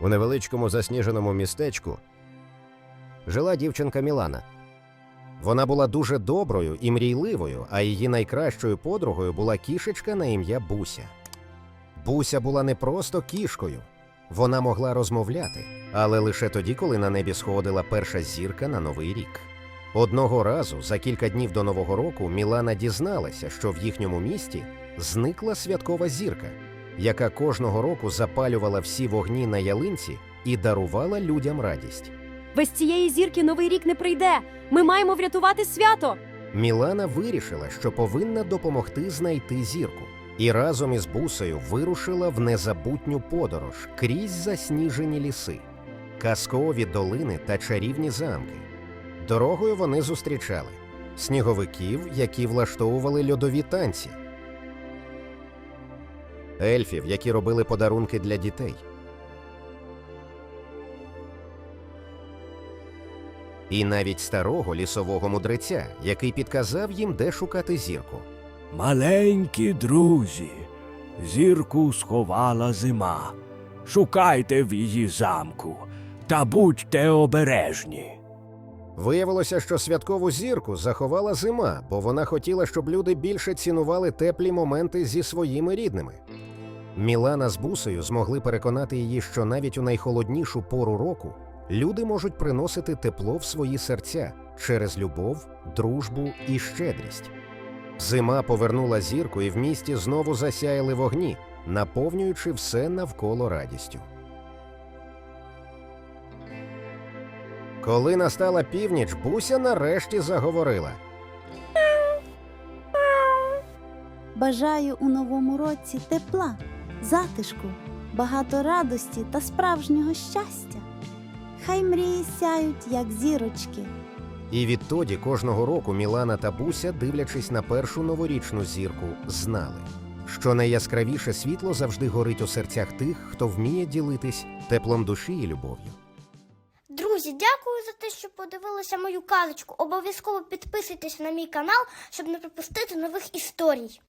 У невеличкому засніженому містечку жила дівчинка Мілана. Вона була дуже доброю і мрійливою, а її найкращою подругою була кішечка на ім'я Буся. Буся була не просто кішкою, вона могла розмовляти, але лише тоді, коли на небі сходила перша зірка на новий рік. Одного разу, за кілька днів до Нового року, Мілана дізналася, що в їхньому місті зникла святкова зірка, яка кожного року запалювала всі вогні на ялинці і дарувала людям радість. Без цієї зірки новий рік не прийде. Ми маємо врятувати свято. Мілана вирішила, що повинна допомогти знайти зірку, і разом із бусею вирушила в незабутню подорож крізь засніжені ліси, казкові долини та чарівні замки. Дорогою вони зустрічали сніговиків, які влаштовували льодові танці, ельфів, які робили подарунки для дітей. І навіть старого лісового мудреця, який підказав їм, де шукати зірку. Маленькі друзі, зірку сховала зима. Шукайте в її замку та будьте обережні. Виявилося, що святкову зірку заховала зима, бо вона хотіла, щоб люди більше цінували теплі моменти зі своїми рідними. Мілана з бусею змогли переконати її, що навіть у найхолоднішу пору року люди можуть приносити тепло в свої серця через любов, дружбу і щедрість. Зима повернула зірку, і в місті знову засяяли вогні, наповнюючи все навколо радістю. Коли настала північ, Буся нарешті заговорила. Бажаю у новому році тепла, затишку, багато радості та справжнього щастя. Хай мрії сяють, як зірочки. І відтоді кожного року Мілана та Буся, дивлячись на першу новорічну зірку, знали, що найяскравіше світло завжди горить у серцях тих, хто вміє ділитись теплом душі і любов'ю. Друзі, дякую за те, що подивилися мою казочку. Обов'язково підписуйтесь на мій канал, щоб не пропустити нових історій.